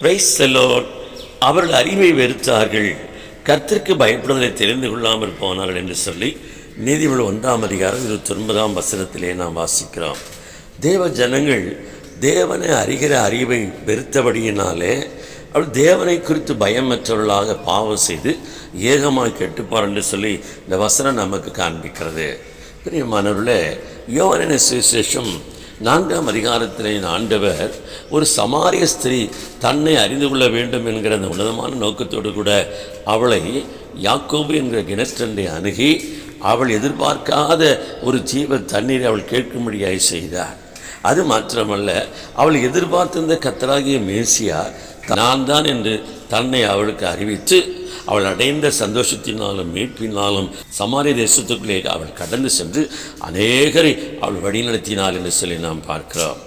Price செல்லோர் அவர்கள் அறிவை வெறுத்தார்கள். கர்த்திற்கு பயப்படுவதை தெரிந்து கொள்ளாமல் போனார்கள் என்று சொல்லி நீதிமொழி ஒன்றாம் அதிகாரம் இருபத்தி ஒன்பதாம் வசனத்திலே நாம் வாசிக்கிறோம். தேவ ஜனங்கள் தேவனை அறிகிற அறிவை வெறுத்தபடியினாலே அவள் தேவனை குறித்து பயமற்றவர்களாக பாவம் செய்து ஏகமாக கெட்டுப்பார் என்று சொல்லி இந்த வசனம் நமக்கு காண்பிக்கிறது. பிரியமானவர்களே யோவனின் சுவிசேஷம் நான்காம் அதிகாரத்திலே ஆண்டவர் ஒரு சமாரிய ஸ்திரீ தன்னை அறிந்து கொள்ள வேண்டும் என்கிற அந்த உன்னதமான நோக்கத்தோடு கூட அவளை யாக்கோபு என்கிற கிணற்றண்டை அணுகி அவள் எதிர்பார்க்காத ஒரு ஜீவ தண்ணீரை அவள் கேட்கும்படியாய் செய்தார். அது மாத்திரமல்ல அவள் எதிர்பார்த்திருந்த கத்தராகிய மேசியா நான் தான் என்று தன்னை அவளுக்கு அறிவித்து அவள் அடைந்த சந்தோஷத்தினாலும் மீட்பினாலும் சமாரிய தேசத்துக்குள்ளே அவள் கடந்து சென்று அநேகரை அவள் வழிநடத்தினாள் என்று சொல்லி நாம் பார்க்கிறோம்.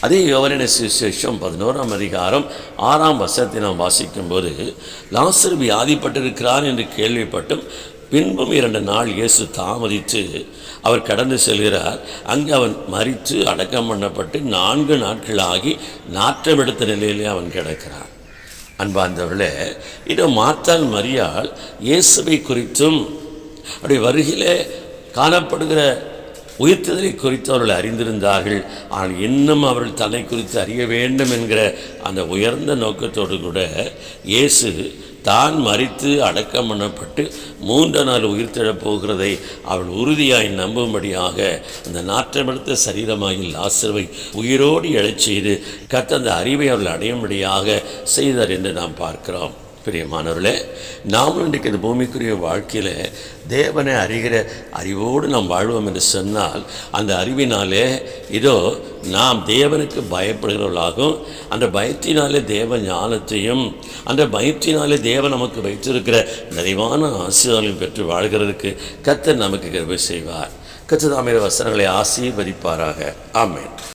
அதே யோவரின சுசேஷம் பதினோராம் அதிகாரம் ஆறாம் வசத்தை நாம் வாசிக்கும்போது லாசர் வியாதிப்பட்டிருக்கிறான் என்று கேள்விப்பட்டும் பின்பும் இரண்டு நாள் இயேசு தாமதித்து அவர் கடந்து செல்கிறார். அங்கே அவன் மறித்து அடக்கம் பண்ணப்பட்டு நான்கு நாட்கள் ஆகி நாற்றம் எடுத்த நிலையிலே அவன் கிடக்கிறான். அன்பார்ந்தவர்களே இதோ மாத்தால் மரியாள் இயேசுவை குறித்தும் அப்படி வருகிலே காணப்படுகிற உயிர்த்ததை குறித்து அவர்கள் அறிந்திருந்தார்கள். ஆனால் இன்னும் அவர்கள் தன்னை குறித்து அறிய வேண்டும் என்கிற அந்த உயர்ந்த நோக்கத்தோடு கூட இயேசு தான் மறித்து அடக்கம் பண்ணப்பட்டு மூன்று நாள் உயிர்த்தெழப் போகிறதை அவள் உறுதியாய் நம்பும்படியாக அந்த நாற்றமெடுத்த சரீரமாகி லாசருவை உயிரோடு எழச் செய்து கத்த அந்த அறிவை அவள் அடையும்படியாக செய்தார் என்று நாம் பார்க்கிறோம். பிரியமானவர்களே நாமும் இன்றைக்கு இந்த பூமிக்குரிய வாழ்க்கையில் தேவனை அறிகிற அறிவோடு நாம் வாழ்வோம் என்று சொன்னால் அந்த அறிவினாலே இதோ நாம் தேவனுக்கு பயப்படுகிறவர்களாகும் அந்த பயத்தினாலே தேவ ஞானத்தையும் அந்த பயத்தினாலே தேவன் நமக்கு வைத்திருக்கிற நிறைவான ஆசீர்வாதங்களையும் பெற்று வாழ்கிறதுக்கு கத்தர் நமக்கு கருவை செய்வார். கத்ததாமிர வசனங்களை ஆசீர்வதிப்பாராக. ஆமேன்.